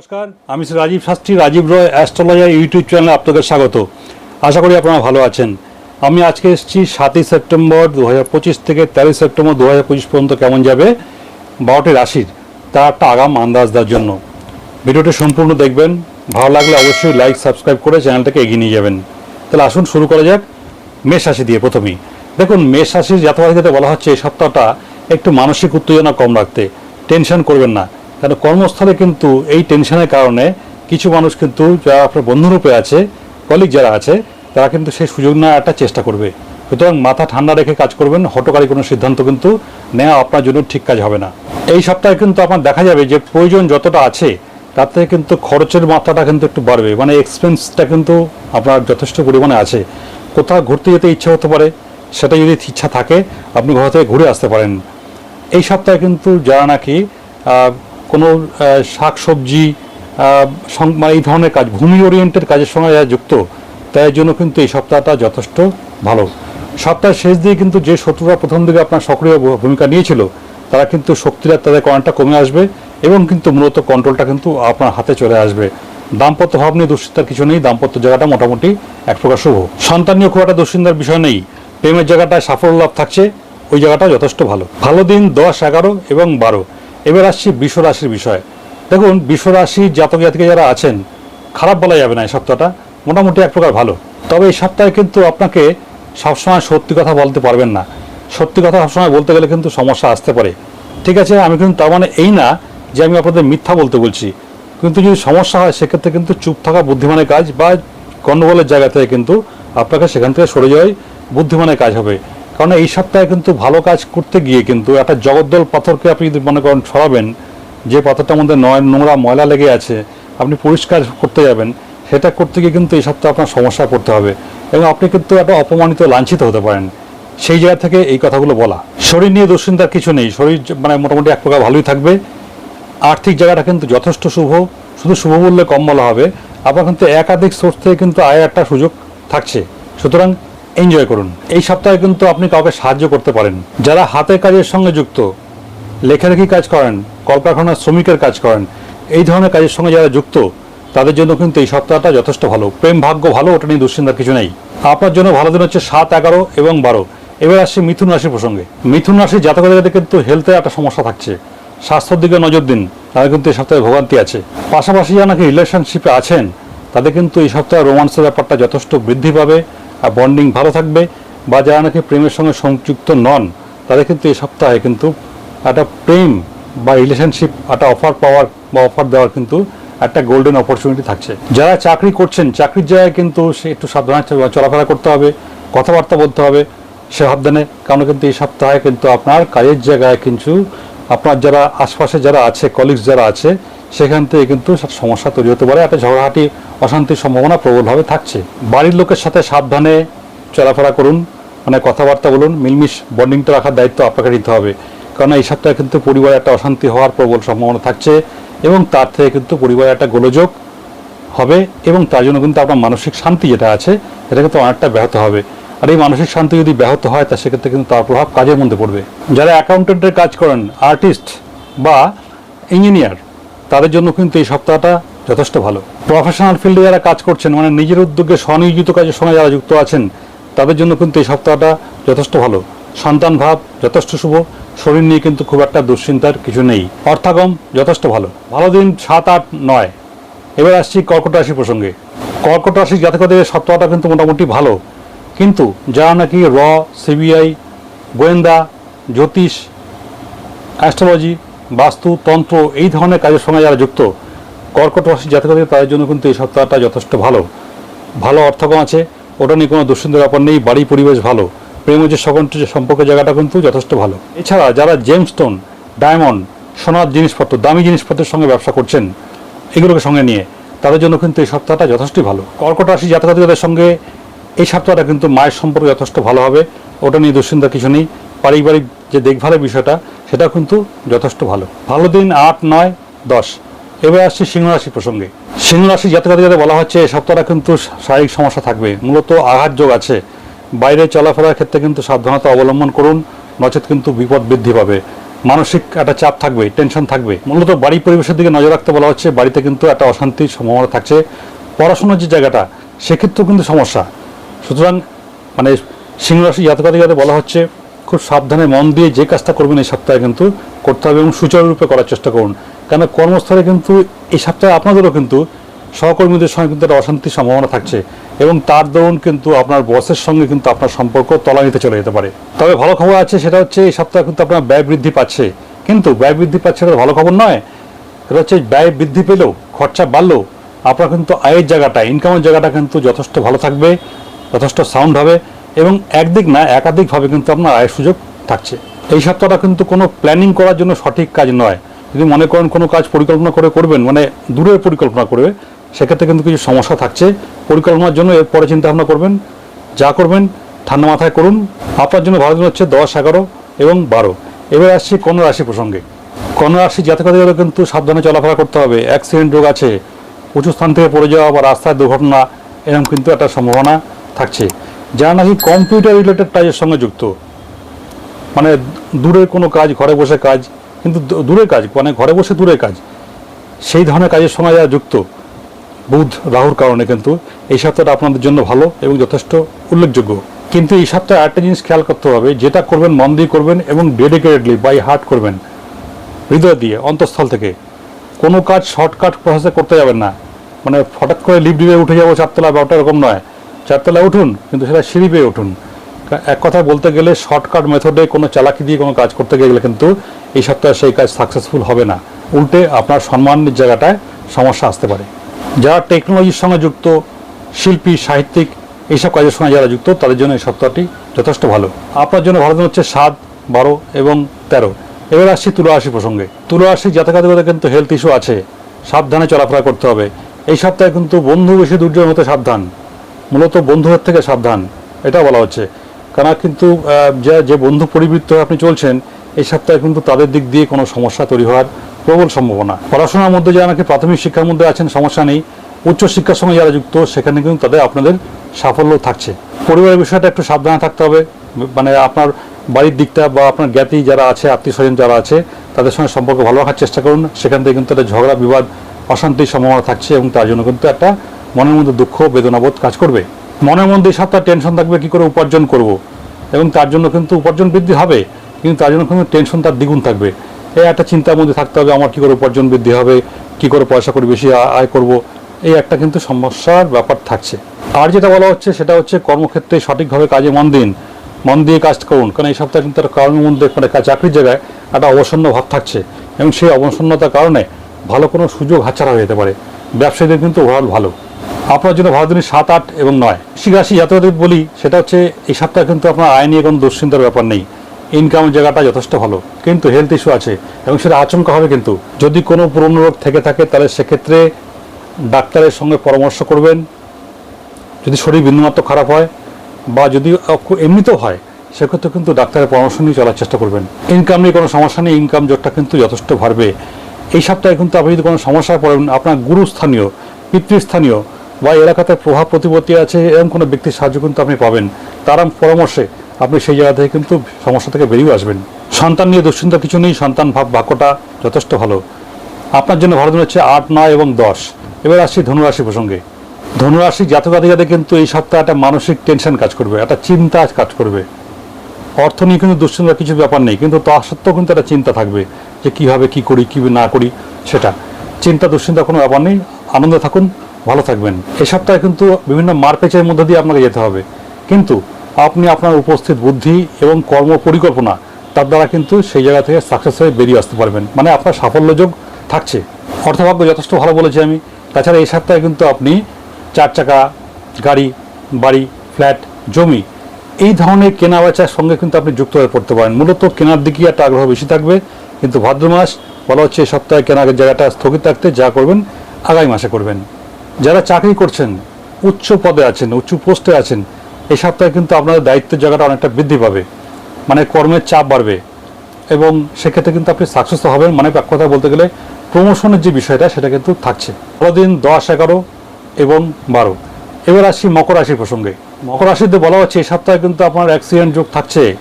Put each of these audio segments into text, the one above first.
নমস্কার, আমি Shri Rajiv Shastri, Rajiv Roy, astrologer YouTube চ্যানেলে আপনাদের স্বাগত। আশা করি আপনারা ভালো আছেন। আমি আজকে এসেছি সাতই সেপ্টেম্বর দু থেকে তেরোই সেপ্টেম্বর দু পর্যন্ত কেমন যাবে? বারোটি রাশির, তার একটা আগাম আন্দাজ দেওয়ার জন্য। ভিডিওটি সম্পূর্ণ দেখবেন। ভালো লাগলে অবশ্যই লাইক, সাবস্ক্রাইব করে চ্যানেলটাকে এগিয়ে নিয়ে যাবেন। তাহলে আসুন শুরু করা যাক মেষ রাশি দিয়ে প্রথমেই। দেখুন, মেষ রাশির জাতকদের বলা হচ্ছে এই সপ্তাহটা একটু মানসিক উত্তেজনা কম রাখতে। টেনশন করবেন না। কারণ কর্মস্থলে কিন্তু এই টেনশনের কারণে কিছু মানুষ কিন্তু যারা আপনার বন্ধুরূপে আছে কলিগ যারা আছে, তারা কিন্তু সেই সুযোগ নেওয়ার চেষ্টা করবে। সুতরাং মাথা ঠান্ডা রেখে কাজ করবেন, হটকারী কোনো সিদ্ধান্ত কিন্তু নেওয়া আপনার জন্য ঠিক কাজ হবে না। এই সপ্তাহে কিন্তু আপনার দেখা যাবে যে প্রয়োজন যতটা আছে থেকে কিন্তু খরচের মাত্রাটা কিন্তু একটু বাড়বে। মানে এক্সপেন্সটা কিন্তু আপনার যথেষ্ট পরিমাণে আছে। কোথাও ঘুরতে যেতে ইচ্ছা হতে পারে, সেটা যদি ইচ্ছা থাকে, আপনি ঘর থেকে ঘুরে আসতে পারেন। এই সপ্তাহে কিন্তু যারা নাকি কোনো শাক সবজি মানে এই ধরনের কাজ, ভূমি ওরিয়েন্টেড কাজের সঙ্গে যারা যুক্ত তাই জন্য কিন্তু এই সপ্তাহটা যথেষ্ট ভালো। সপ্তাহের শেষ দিয়ে কিন্তু যে শত্রুরা প্রথম দিকে আপনার সক্রিয় ভূমিকা নিয়েছিল, তারা কিন্তু শক্তিরা তাদের কণাটা কমে আসবে এবং কিন্তু মূলত কন্ট্রোলটা কিন্তু আপনার হাতে চলে আসবে। দাম্পত্য ভাব নিয়ে দুশ্চিন্তার কিছু নেই, দাম্পত্য জায়গাটা মোটামুটি এক প্রকার শুভ। সন্তান নিয়ে খুব একটা দুশ্চিন্তার বিষয় নেই, প্রেমের জায়গাটায় সাফল্য লাভ থাকছে, ওই জায়গাটা যথেষ্ট ভালো। ভালো দিন দশ, এগারো এবং বারো। এবার আসছি রাশির বিষয়। দেখুন রাশির জাতক জাতিকে যারা আছেন, খারাপ বলা যাবে না এই সপ্তাহটা। মোটামুটি এক প্রকার ভালো। তবে এই সপ্তাহে কিন্তু আপনাকে সবসময় সত্যি কথা বলতে পারবেন না। সত্যি কথা সবসময় বলতে গেলে কিন্তু সমস্যা আসতে পারে। ঠিক আছে, আমি কিন্তু তার মানে এই না যে আমি আপনাদের মিথ্যা বলতে বলছি। কিন্তু যদি সমস্যা হয়, সেক্ষেত্রে কিন্তু চুপ থাকা বুদ্ধিমানের কাজ বা গণ্ডগোলের জায়গা থেকে কিন্তু আপনাকে সেখান থেকে সরে যাওয়াই বুদ্ধিমানের কাজ হবে। কারণ এই সপ্তাহে কিন্তু ভালো কাজ করতে গিয়ে কিন্তু একটা জগদ্দল পাথরকে আপনি যদি মনে করেন সরাবেন যে পাথরটার মধ্যে নয় নোংরা ময়লা লেগে আছে, আপনি পরিষ্কার করতে যাবেন, সেটা করতে গিয়ে কিন্তু এই সপ্তাহে আপনার সমস্যা করতে হবে এবং আপনি কিন্তু একটা অপমানিত, লাঞ্ছিত হতে পারেন। সেই জায়গা থেকে এই কথাগুলো বলা। শরীর নিয়ে দুশ্চিন্তার কিছু নেই। শরীর মানে মোটামুটি এক প্রকার ভালোই থাকবে। আর্থিক জায়গাটা কিন্তু যথেষ্ট শুভ। শুধু শুভ বললে কম বলা হবে। আপনার কিন্তু একাধিক সোর্স থেকে কিন্তু আয় একটা সুযোগ থাকছে। সুতরাং এনজয় করুন। এই সপ্তাহে কিন্তু আপনি কাউকে সাহায্য করতে পারেন। যারা হাতের কাজের সঙ্গে যুক্ত, লেখালেখি কাজ করেন, কলকারখানার শ্রমিকের কাজ করেন, এই ধরনের কাজের সঙ্গে যারা যুক্ত, তাদের জন্য কিন্তু এই সপ্তাহটা যথেষ্ট ভালো। প্রেম ভাগ্য ভালো, ওটা নিয়ে দুশ্চিন্তার কিছু নেই। আপনার জন্য ভালো দিন হচ্ছে সাত, এগারো এবং বারো। এবার আসছে মিথুন রাশির প্রসঙ্গে। মিথুন রাশির জাতকদের কিন্তু হেলথে একটা সমস্যা থাকছে। স্বাস্থ্যের দিকে নজর দিন তাদের কিন্তু এই সপ্তাহে ভোগান্তি আছে। পাশাপাশি যারা নাকি রিলেশনশিপে আছেন, তাদের কিন্তু এই সপ্তাহে রোমান্সের ব্যাপারটা যথেষ্ট বৃদ্ধি পাবে। বন্ডিং ভালো থাকবে বা যারা নাকি প্রেমের সঙ্গে সংযুক্ত নন, তাদের কিন্তু এই সপ্তাহে কিন্তু একটা প্রেম বা রিলেশনশিপ একটা অফার পাওয়ার বা অফার দেওয়ার কিন্তু একটা গোল্ডেন অপরচুনিটি থাকছে। যারা চাকরি করছেন, চাকরির জায়গায় কিন্তু সে একটু সাবধানে চলাফেরা করতে হবে, কথাবার্তা বলতে হবে, সে সাবধানে কারণ কিন্তু এই সপ্তাহে কিন্তু আপনার কাজের জায়গায় কিন্তু আপনার যারা আশপাশে যারা আছে কলিগস যারা আছে সেখান থেকে কিন্তু সমস্যা তৈরি হতে পারে। একটা ঝগড়াহাটি অশান্তির সম্ভাবনা প্রবলভাবে থাকছে। বাড়ির লোকের সাথে সাবধানে চলাফেরা করুন মানে কথাবার্তা বলুন, মিলমিশ বন্ডিংটা রাখার দায়িত্ব আপনাকে নিতে হবে। কারণ এই সপ্তাহে কিন্তু পরিবারে একটা অশান্তি হওয়ার প্রবল সম্ভাবনা থাকছে এবং তার থেকে কিন্তু পরিবারে একটা গোলযোগ হবে এবং তার জন্য কিন্তু আপনার মানসিক শান্তি যেটা আছে সেটা কিন্তু অনেকটা ব্যাহত হবে। আর এই মানসিক শান্তি যদি ব্যাহত হয়, তা সেক্ষেত্রে কিন্তু তার প্রভাব কাজের মধ্যে পড়বে। যারা অ্যাকাউন্টেন্টের কাজ করেন আর্টিস্ট বা ইঞ্জিনিয়ার তাদের জন্য কিন্তু এই সপ্তাহটা যথেষ্ট ভালো। প্রফেশনাল ফিল্ডে যারা কাজ করছেন মানে নিজের উদ্যোগে স্বনিয়োজিত কাজের সঙ্গে যারা যুক্ত আছেন, তাদের জন্য কিন্তু এই সপ্তাহটা যথেষ্ট ভালো। সন্তান ভাব যথেষ্ট শুভ, শরীর নিয়ে কিন্তু খুব একটা দুশ্চিন্তার কিছু নেই। অর্থাগম যথেষ্ট ভালো। ভালো দিন সাত, আট, নয়। এবার আসছি কর্কট রাশি প্রসঙ্গে। কর্কট রাশি জাতকদের সপ্তাহটা কিন্তু মোটামুটি ভালো। কিন্তু যারা নাকি র, সিবিআই, গোয়েন্দা, জ্যোতিষ, অ্যাস্ট্রোলজি বাস্তু তন্ত্র এই ধরনের কাজের সঙ্গে যারা যুক্ত কর্কট রাশি জাতকদের তাদের জন্য কিন্তু এই সপ্তাহটা যথেষ্ট ভালো। ভালো অর্থকম আছে, ওটা নিয়ে কোনো দুশ্চিন্তার ব্যাপার নেই বাড়ি পরিবেশ ভালো। প্রেম যে সকল সম্পর্কের জায়গাটা কিন্তু যথেষ্ট ভালো। এছাড়া যারা জেমস্টোন ডায়মন্ড সোনার জিনিসপত্র, দামি জিনিসপত্রের সঙ্গে ব্যবসা করছেন, এগুলোকে সঙ্গে নিয়ে, তাদের জন্য কিন্তু এই সপ্তাহটা যথেষ্টই ভালো। কর্কট রাশি জাতকদের সঙ্গে এই সপ্তাহটা কিন্তু মায়ের সম্পর্ক যথেষ্ট ভালো হবে, ওটা নিয়ে দুশ্চিন্তার কিছু নেই। পারিবারিক যে দেখভালের বিষয়টা, সেটা কিন্তু যথেষ্ট ভালো। ভালো দিন আট, নয়, দশ। এবার আসছে সিংহ রাশি প্রসঙ্গে। সিংহ রাশি জাতকাদের যাদের বলা হচ্ছে এই সপ্তাহটা কিন্তু শারীরিক সমস্যা থাকবে। মূলত আঘাত যোগ আছে। বাইরে চলাফেরার ক্ষেত্রে কিন্তু সাবধানতা অবলম্বন করুন, নচেত কিন্তু বিপদ বৃদ্ধি পাবে। মানসিক একটা চাপ থাকবে, টেনশন থাকবে। মূলত বাড়ি পরিবেশের দিকে নজর রাখতে বলা হচ্ছে, বাড়িতে কিন্তু একটা অশান্তির সম্ভাবনা থাকছে। পড়াশোনার যে জায়গাটা, সেক্ষেত্রেও কিন্তু সমস্যা। সুতরাং মানে সিংহরাশি যাতে বলা হচ্ছে খুব সাবধানে মন দিয়ে যে কাজটা করবেন এই সপ্তাহে কিন্তু করতে হবে এবং সুচারুরূপে করার চেষ্টা করুন। কেন কর্মস্থলে কিন্তু এই সপ্তাহে আপনাদেরও কিন্তু সহকর্মীদের সঙ্গে কিন্তু একটা অশান্তির সম্ভাবনা থাকছে এবং তার দরুন কিন্তু আপনার বসের সঙ্গে কিন্তু আপনার সম্পর্ক তলানিতে চলে যেতে পারে। তবে ভালো খবর আছে সেটা হচ্ছে এই সপ্তাহে কিন্তু আপনার ব্যয় বৃদ্ধি পাচ্ছে। কিন্তু ব্যয় বৃদ্ধি পাচ্ছে এটা ভালো খবর নয়। এটা হচ্ছে ব্যয় বৃদ্ধি পেলেও খরচা বাড়লেও আপনার কিন্তু আয়ের জায়গাটা ইনকামের জায়গাটা কিন্তু যথেষ্ট ভালো থাকবে, যথেষ্ট সাউন্ড হবে। এবং একদিক না, একাধিকভাবে কিন্তু আপনার আয়ের সুযোগ থাকছে। এই সপ্তাহটা কিন্তু কোনো প্ল্যানিং করার জন্য সঠিক কাজ নয়। যদি মনে করেন কোনো কাজ পরিকল্পনা করে করবেন মানে দূরের পরিকল্পনা করবে, সেক্ষেত্রে কিন্তু কিছু সমস্যা থাকছে। পরিকল্পনার জন্য এরপরে চিন্তা ভাবনা করবেন, যা করবেন, ঠান্ডা মাথায় করুন। আপনার জন্য ভালো দিন হচ্ছে দশ, এগারো এবং বারো। এবার আসছি কন্যা রাশি প্রসঙ্গে। কন্যা রাশি জাতকাদের কিন্তু সাবধানে চলাফেরা করতে হবে। অ্যাক্সিডেন্ট রোগ আছে, উঁচু স্থান থেকে পড়ে যাওয়া বা রাস্তায় দুর্ঘটনা, এরকম কিন্তু একটা সম্ভাবনা থাকছে। যারা নাকি কম্পিউটার রিলেটেড কাজের সঙ্গে যুক্ত। মানে দূরের কোনো কাজ, ঘরে বসে কাজ, কিন্তু দূরের কাজ মানে ঘরে বসে দূরের কাজ। সেই ধরনের কাজের সঙ্গে যারা যুক্ত, বুধ, রাহুর কারণে কিন্তু এই সপ্তাহটা আপনাদের জন্য ভালো এবং যথেষ্ট উল্লেখযোগ্য। কিন্তু এই সপ্তাহে আরেকটা জিনিস খেয়াল করতে হবে, যেটা করবেন, মন দিয়ে করবেন এবং ডেডিকেটেডলি বাই হার্ট করবেন। হৃদয় দিয়ে, অন্তঃস্থল থেকে। কোনো কাজ শর্টকাট প্রসেসে করতে যাবেন না। মানে হঠাৎ করে লিফট দিয়ে উঠে যাব চারতলা বা ওটা এরকম নয়। চারতলায় উঠুন, কিন্তু সেটা সিঁড়ি পেয়ে উঠুন। এক কথায় বলতে গেলে শর্টকাট মেথডে কোনো চালাকি দিয়ে কোনো কাজ করতে গেলে কিন্তু এই সপ্তাহে সেই কাজ সাকসেসফুল হবে না। উল্টে আপনার সম্মানের জায়গাটায় সমস্যা আসতে পারে। যারা টেকনোলজির সঙ্গে যুক্ত, শিল্পী, সাহিত্যিক, এইসব কাজের সঙ্গে যারা যুক্ত, তাদের জন্য এই সপ্তাহটি যথেষ্ট ভালো। আপনার জন্য ভালো হচ্ছে সাত, বারো এবং তেরো। এবার আসছি তুলা রাশি প্রসঙ্গে। তুলা রাশি জাতকাধিপতি কিন্তু হেলথ ইস্যু আছে। সাবধানে চলাফেরা করতে হবে। এই সপ্তাহে কিন্তু বন্ধু বেশি দুর্যোগের মতো সাবধান। মূলত বন্ধুদের থেকে সাবধান, এটা বলা হচ্ছে। কারণ কিন্তু যে যে বন্ধু পরিবৃত্ত আপনি চলছেন, এই সপ্তাহে কিন্তু তাদের দিক দিয়ে কোনো সমস্যা তৈরি হওয়ার প্রবল সম্ভাবনা। পড়াশোনার মধ্যে যারা নাকি প্রাথমিক শিক্ষার মধ্যে আছেন, সমস্যা নেই। উচ্চশিক্ষার সঙ্গে যারা যুক্ত, সেখানে কিন্তু তাদের আপনাদের সাফল্য থাকছে। পরিবারের বিষয়টা একটু সাবধানে থাকতে হবে। মানে আপনার বাড়ির দিকটা বা আপনার জ্ঞাতি যারা আছে আত্মীয় স্বজন যারা আছে, তাদের সঙ্গে সম্পর্ক ভালো রাখার চেষ্টা করুন। সেখান থেকে কিন্তু একটা ঝগড়া, বিবাদ, অশান্তির সম্ভাবনা থাকছে এবং তার জন্য কিন্তু একটা মনের মধ্যে দুঃখ বেদনাবোধ কাজ করবে। মনের মধ্যে এই সপ্তাহ টেনশন থাকবে, কি করে উপার্জন করব? এবং তার জন্য কিন্তু উপার্জন বৃদ্ধি হবে, কিন্তু তার জন্য কিন্তু টেনশন তার দ্বিগুণ থাকবে। এই একটা চিন্তার মধ্যে থাকতে হবে, আমার কী করে উপার্জন বৃদ্ধি হবে, কি করে পয়সা করে বেশি আয় করব? এই একটা কিন্তু সমস্যার ব্যাপার থাকছে। আর যেটা বলা হচ্ছে, সেটা হচ্ছে কর্মক্ষেত্রে সঠিকভাবে কাজে মন দিন। মন দিয়ে কাজ করুন, কারণ এই সপ্তাহে কিন্তু তার কর্মের মধ্যে মানে চাকরির জায়গায় একটা অবসন্ন ভাব থাকছে। এবং সেই অবসন্নতার কারণে ভালো কোনো সুযোগ হাতছাড়া হয়ে যেতে পারে। ব্যবসায়ীদের কিন্তু ওভারঅল ভালো। আপনার জন্য ভালো দিনের সাত, আট এবং নয়। শিরাশি জাতকদের বলি, সেটা হচ্ছে এই সপ্তাহে কিন্তু আপনার আয় নিয়ে কোনো দুশ্চিন্তার ব্যাপার নেই। ইনকামের জায়গাটা যথেষ্ট ভালো, কিন্তু হেলথ ইস্যু আছে এবং সেটা আচমকা হবে কিন্তু। যদি কোনো পুরনো রোগ থেকে থাকে, তাহলে সেক্ষেত্রে ডাক্তারের সঙ্গে পরামর্শ করবেন। যদি শরীর বিন্দুমাত্র খারাপ হয় বা যদি এমনিতেও হয়, সেক্ষেত্রে কিন্তু ডাক্তারের পরামর্শ নিয়ে চলার চেষ্টা করবেন। ইনকাম নিয়ে কোনো সমস্যা নেই ইনকাম জোরটা কিন্তু যথেষ্ট বাড়বে। এই সপ্তাহে কিন্তু আপনি যদি কোনো সমস্যায় পড়েন, আপনার গুরুস্থানীয়, পিতৃস্থানীয় বা এলাকাতে প্রভাব প্রতিপত্তি আছে, এরকম কোনো ব্যক্তির সাহায্য কিন্তু আপনি পাবেন। তার পরামর্শে আপনি সেই জায়গা থেকে কিন্তু সমস্যা থেকে বেরিয়ে আসবেন। সন্তান নিয়ে দুশ্চিন্তা কিছু নেই, সন্তান ভাব বাক্যটা যথেষ্ট ভালো। আপনার জন্য ভালো দিন হচ্ছে আট, নয় এবং দশ। এবার আসছি ধনুরাশি প্রসঙ্গে। ধনুরাশি জাতকাধিকাতে কিন্তু এই সপ্তাহে একটা মানসিক টেনশন কাজ করবে, একটা চিন্তা কাজ করবে। অর্থ নিয়ে কিন্তু দুশ্চিন্তার কিছু ব্যাপার নেই, কিন্তু তা সত্ত্বেও কিন্তু একটা চিন্তা থাকবে যে কীভাবে, কী করি, কী না করি, সেটা। চিন্তা দুশ্চিন্তা কোনো ব্যাপার নেই, আনন্দে থাকুন। ভালো থাকবেন। এই সপ্তাহে কিন্তু বিভিন্ন মারপেচের মধ্যে দিয়ে আপনাকে যেতে হবে। কিন্তু আপনি আপনার উপস্থিত বুদ্ধি এবং কর্ম পরিকল্পনা, তার দ্বারা কিন্তু সেই জায়গা থেকে সাকসেস হয়ে বেরিয়ে আসতে পারবেন। মানে আপনার সাফল্যযোগ থাকছে। অর্থভাগ্য যথেষ্ট ভালো বলেছি আমি। তাছাড়া এই সপ্তাহে কিন্তু আপনি চার চাকা, গাড়ি, বাড়ি ফ্ল্যাট জমি এই ধরনের কেনা বেচার সঙ্গে কিন্তু আপনি যুক্ত হয়ে পড়তে পারেন। মূলত কেনার দিকেই একটা আগ্রহ বেশি থাকবে। কিন্তু ভাদ্র মাস, বলা হচ্ছে এই সপ্তাহে কেনার জায়গাটা স্থগিত রাখতে যা করবেন, আগামী মাসে করবেন। যারা চাকরি করছেন, উচ্চ পদে আছেন, উচ্চ পোস্টে আছেন এই সপ্তাহে কিন্তু আপনাদের দায়িত্বের জায়গাটা অনেকটা বৃদ্ধি পাবে। মানে কর্মের চাপ বাড়বে। এবং সেক্ষেত্রে কিন্তু আপনি সাকসেস হবেন। মানে এক কথা বলতে গেলে প্রমোশনের যে বিষয়টা, সেটা কিন্তু থাকছে। দিন দশ, এগারো এবং বারো। এবার আসছি মকর রাশির প্রসঙ্গে। মকর রাশিতে বলা হচ্ছে এই সপ্তাহে কিন্তু আপনার অ্যাক্সিডেন্ট যোগ থাকছে।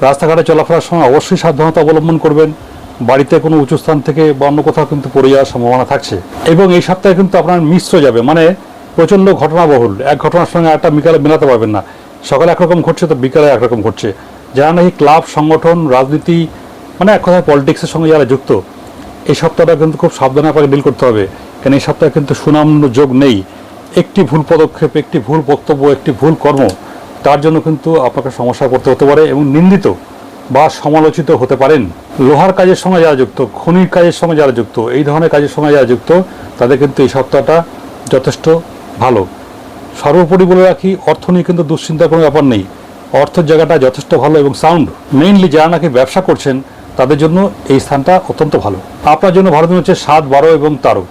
রাস্তাঘাটে চলাফেরার সময় অবশ্যই সাবধানতা অবলম্বন করবেন। বাড়িতে কোনো উঁচু স্থান থেকে বা অন্য কোথাও কিন্তু পড়ে যাওয়ার সম্ভাবনা থাকছে। এবং এই সপ্তাহে কিন্তু আপনার মিশ্র যাবে। মানে প্রচণ্ড ঘটনাবহুল। এক ঘটনার সঙ্গে একটা বিকালে মেলাতে পারবেন না। সকালে একরকম ঘটছে, তো বিকালে একরকম ঘটছে। যারা নাকি ক্লাব, সংগঠন, রাজনীতি মানে এক কথায় পলিটিক্সের সঙ্গে যারা যুক্ত, এই সপ্তাহটা কিন্তু খুব সাবধানে আপনাকে ডিল করতে হবে। কারণ এই সপ্তাহে কিন্তু সুনাম যোগ নেই। একটি ভুল পদক্ষেপ, একটি ভুল বক্তব্য, একটি ভুল কর্ম, তার জন্য কিন্তু আপনাকে সমস্যা করতে হতে পারে এবং নিন্দিত বা সমালোচিত হতে পারেন। লোহার কাজের সঙ্গে যারা যুক্ত, খনির কাজের সঙ্গে যারা যুক্ত, এই ধরনের কাজের সঙ্গে যারা যুক্ত, তাদের কিন্তু এই সপ্তাহটা যথেষ্ট ভালো। সর্বোপরি বলে রাখি, অর্থ নিয়ে কিন্তু দুশ্চিন্তার কোনো ব্যাপার নেই। অর্থের জায়গাটা যথেষ্ট ভালো এবং সাউন্ড মেইনলি যারা নাকি ব্যবসা করছেন, তাদের জন্য এই স্থানটা অত্যন্ত ভালো। আপনার জন্য দিন হচ্ছে সাত, বারো এবং তেরো।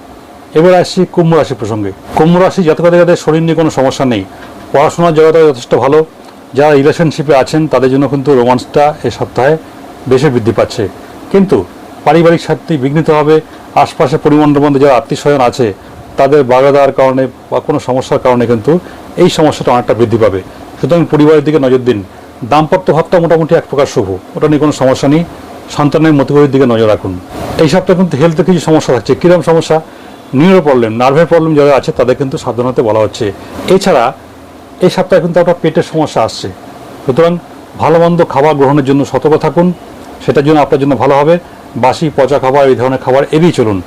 এবার আসছি কুম্ভ রাশি প্রসঙ্গে। কুম্ভ রাশি জাতকাদের শরীর নিয়ে কোনো সমস্যা নেই। পড়াশোনার জায়গাটা যথেষ্ট ভালো। যারা রিলেশনশিপে আছেন, তাদের জন্য কিন্তু রোমান্সটা এ সপ্তাহে বেশি বৃদ্ধি পাচ্ছে। কিন্তু পারিবারিক স্বার্থে বিঘ্নিত হবে, আশপাশে পরিমণ্ডলের মধ্যে যারা আত্মীয় স্বজন আছে, তাদের বাগা দেওয়ার কারণে বা কোনো সমস্যার কারণে কিন্তু এই সমস্যাটা অনেকটা বৃদ্ধি পাবে। সুতরাং পরিবারের দিকে নজর দিন। দাম্পত্য ভাবটা মোটামুটি এক প্রকার শুভ। ওটা নিয়ে কোনো সমস্যা নেই। সন্তানের মতিগতির দিকে নজর রাখুন। এই সপ্তাহে কিন্তু হেলথে কিছু সমস্যা থাকছে। কীরকম সমস্যা? নিউরো প্রবলেম নার্ভের প্রবলেম যারা আছে, তাদের কিন্তু সাবধানতা বলা হচ্ছে। এছাড়া এই সপ্তাহে কিন্তু আপনার পেটের সমস্যা আসছে। সুতরাং ভালো মন্দ খাবার গ্রহণের জন্য সতর্ক থাকুন, সেটার জন্য আপনার জন্য ভালো হবে। বাসি, পচা খাবার, এই ধরনের খাবার এড়িয়ে চলুন।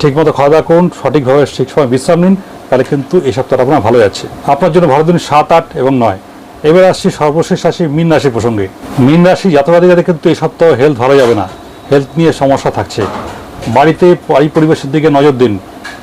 ঠিকমতো খাওয়া দাওয়া করুন, সঠিকভাবে ঠিক সময় বিশ্রাম নিন, তাহলে কিন্তু এই সপ্তাহটা আপনার ভালো যাচ্ছে। আপনার জন্য ভালো দিন সাত, আট এবং নয়। এবার আসছি সর্বশেষ আসি মিন রাশি প্রসঙ্গে। মিন রাশি জাতকাদিকাদের কিন্তু এই সপ্তাহ হেলথ ভালো যাবে না। হেলথ নিয়ে সমস্যা থাকছে। বাড়িতে বাড়ি পরিবেশের দিকে নজর দিন।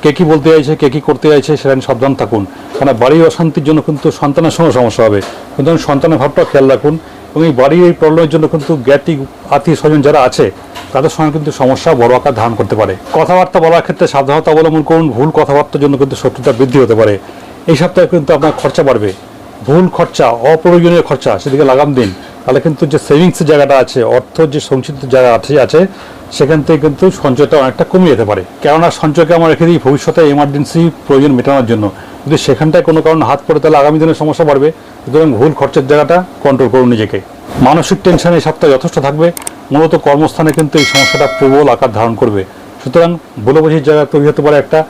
কে কি বলতে চাইছে, কে কি করতে চাইছে সেটা সাবধান থাকুন। কারণ বাড়ির অশান্তির জন্য কিন্তু সন্তানের সঙ্গে সমস্যা হবে। সুতরাং সন্তানের ভাবটা খেয়াল রাখুন এবং এই বাড়ির এই প্রবলেমের জন্য কিন্তু জ্ঞাতি, আত্মীয় স্বজন যারা আছে, তাদের সঙ্গে কিন্তু সমস্যা, বড় আকার ধারণ করতে পারে। কথাবার্তা বলার ক্ষেত্রে সাবধানতা অবলম্বন করুন, ভুল কথাবার্তার জন্য কিন্তু শত্রুতা বৃদ্ধি হতে পারে। এই সপ্তাহে কিন্তু আপনার খরচা বাড়বে। ভুল খরচা, অপ্রয়োজনীয় খরচা, সেদিকে লাগাম দিন। তাহলে কিন্তু যে সেভিংসের জায়গাটা আছে, অর্থ যে সঞ্চিত জায়গা আছে সেখান থেকে কিন্তু সঞ্চয়টা অনেকটা কমে যেতে পারে। কেননা সঞ্চয়কে আমরা রেখে দিই ভবিষ্যতে এমার্জেন্সি প্রয়োজন মেটানোর জন্য। যদি সেখানটায় কোনো কারণে হাত পড়ে, তাহলে আগামী দিনে সমস্যা বাড়বে। সুতরাং ভুল খরচের জায়গাটা কন্ট্রোল করুন নিজেকে। মানসিক টেনশন এই সপ্তাহে যথেষ্ট থাকবে। মূলত কর্মস্থানে কিন্তু এই সমস্যাটা প্রবল আকার ধারণ করবে। সুতরাং বলে বুঝির জায়গা তৈরি হতে পারে একটা।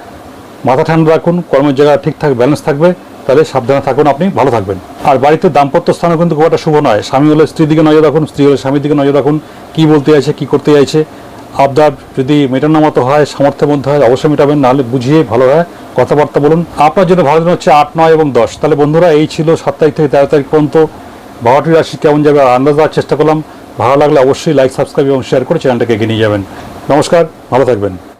মাথা ঠান্ডা রাখুন, কর্মের জায়গা ঠিকঠাক ব্যালেন্স থাকবে। তাহলে সাবধানে থাকুন আপনি, ভালো থাকবেন। আর বাড়িতে দাম্পত্য স্থানে কিন্তু খুব একটা শুভ নয়। স্বামী হলে স্ত্রীর দিকে নজর রাখুন, স্ত্রী হলে স্বামীর দিকে নজর রাখুন। কী বলতে চাইছে, কী করতে চাইছে আবদার যদি মেটানোর মতো হয় সামর্থ্যের মধ্যে হয়, অবশ্যই মেটাবেন, নাহলে বুঝিয়ে ভালো হয়। কথাবার্তা বলুন। আপনার জন্য ভালো দিন হচ্ছে আট, নয় এবং দশ। তাহলে বন্ধুরা, এই ছিল সাত তারিখ থেকে তেরো তারিখ পর্যন্ত। বারোটি রাশি কেমন যাবে আন্দাজ দেওয়ার চেষ্টা করলাম। ভালো লাগলে অবশ্যই লাইক সাবস্ক্রাইব এবং শেয়ার করে চ্যানেলটাকে এগিয়ে নিয়ে যাবেন। নমস্কার, ভালো থাকবেন।